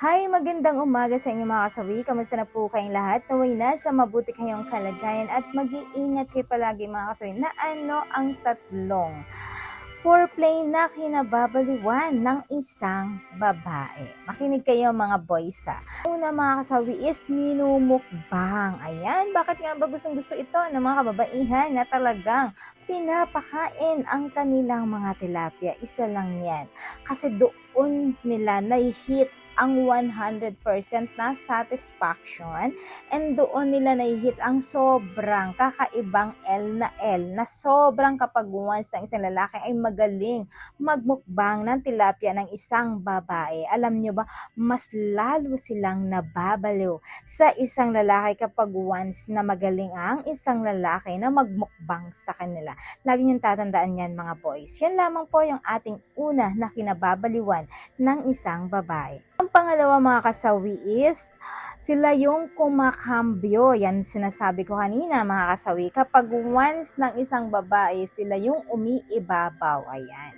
Hi, magandang umaga sa inyo mga kasawi. Kamusta na po kayong lahat? Naway na sa mabuti kayong kalagayan at mag-iingat kayo palagi mga kasawi na ano ang tatlong foreplay na kinababaliwan ng isang babae. Makinig kayo mga boys ha. Una mga kasawi is minumukbang. Ayan, bakit nga ba gustong gusto ito ng mga kababaihan na talagang pinapakain ang kanilang mga tilapia? Isa lang yan. Kasi doon nila na-hits ang 100% na satisfaction and doon nila na-hits ang sobrang kakaibang L na L na sobrang kapag once ng isang lalaki ay magaling magmukbang ng tilapia ng isang babae. Alam nyo ba, mas lalo silang nababaliw sa isang lalaki kapag once na magaling ang isang lalaki na magmukbang sa kanila. Lagi niyong tatandaan yan mga boys. Yan lamang po yung ating una na kinababaliwan ng isang babae. Ang pangalawa mga kasawi is sila yung kumakambyo. Yan sinasabi ko kanina mga kasawi. Kapag once ng isang babae, sila yung umiibabaw. Ayan.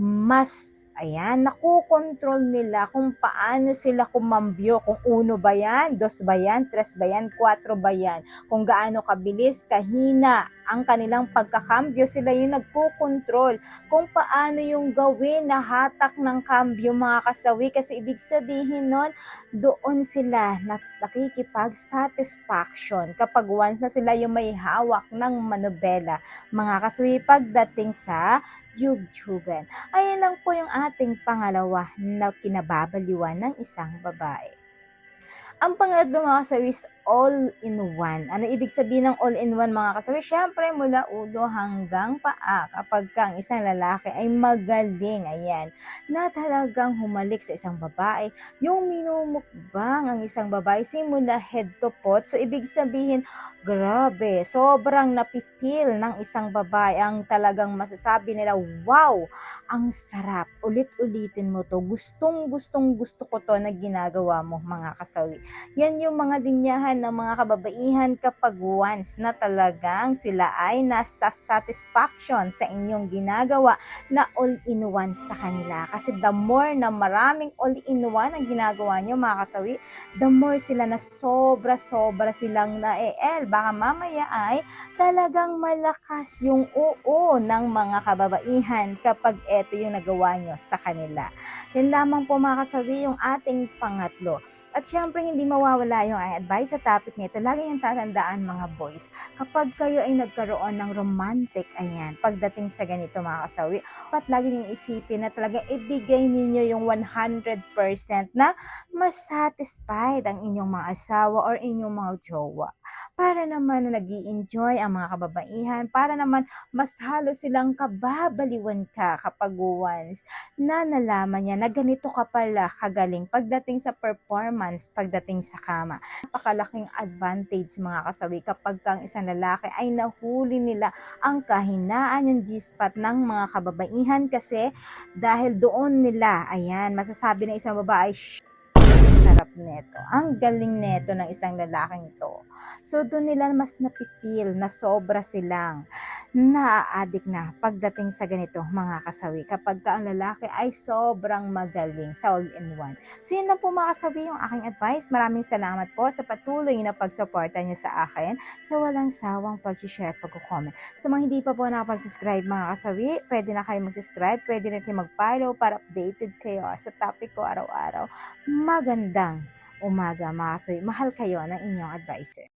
Mas, ayan, nakukontrol nila kung paano sila kumambyo. Kung uno ba yan, dos ba yan, tres ba yan, kwatro ba yan. Kung gaano kabilis, kahina ang kanilang pagkakambyo. Sila yung nagkukontrol kung paano yung gawin na hatak ng kambyo mga kasawi. Kasi ibig sabihin nun, doon sila na nakikipag-satisfaction kapag once na sila yung may hawak ng manobela. Mga kasawi, pagdating sa jugjugan. Ayan lang po yung ating pangalawa na kinababaliwan ng isang babae. Ang pangatlo mga kasawi all-in-one. Ano ibig sabihin ng all-in-one mga kasawi? Siyempre mula ulo hanggang paa kapag ka ang isang lalaki ay magaling, ayan, na talagang humalik sa isang babae. Yung minumukbang ang isang babae simula head to pot. So ibig sabihin, grabe, sobrang napipil ng isang babae ang talagang masasabi nila, wow, ang sarap. Ulit-ulitin mo to. Gustong gustong gusto ko to na ginagawa mo mga kasawi. Yan yung mga linyahan ng mga kababaihan kapag once na talagang sila ay nasa satisfaction sa inyong ginagawa na all-in-one sa kanila. Kasi the more na maraming all-in-one ang ginagawa nyo mga kasawi, the more sila na sobra-sobra silang na-el. Baka mamaya ay talagang malakas yung oo ng mga kababaihan kapag eto yung nagawa nyo sa kanila. Yan lamang po mga kasawi yung ating pangatlo. At syempre, hindi mawawala yung advice sa topic nito. Lagi yung tatandaan mga boys, kapag kayo ay nagkaroon ng romantic, ayan, pagdating sa ganito mga kasawi, dapat lagi niyong isipin na talaga ibigay ninyo yung 100% na mas satisfied ang inyong mga asawa or inyong mga jowa. Para naman na nag enjoy ang mga kababaihan, para naman mas halo silang kababaliwan ka kapag once na nalaman niya na ganito ka pala kagaling pagdating sa performance performance pagdating sa kama. Napakalaking advantage mga kasawi kapag kang isang lalaki ay nahuli nila ang kahinaan yung G-spot ng mga kababaihan kasi dahil doon nila, ayan, masasabi ng isang babae, sarap neto. Ang galing neto ng isang lalaking to. So doon nila mas napipil na sobra silang naa-addict na pagdating sa ganito mga kasawi kapag ka ang lalaki ay sobrang magaling sa all-in-one. So yun lang po mga kasawi yung aking advice. Maraming salamat po sa patuloy na pagsuporta niyo sa akin sa walang sawang pag-share at pag-comment. Sa mga hindi pa po nakapag-subscribe mga kasawi, pwede na kayo mag-subscribe, pwede na kayo mag-follow para updated kayo sa topic ko araw-araw. Magandang umaga mga kasawi. Mahal kayo ng inyong advisor.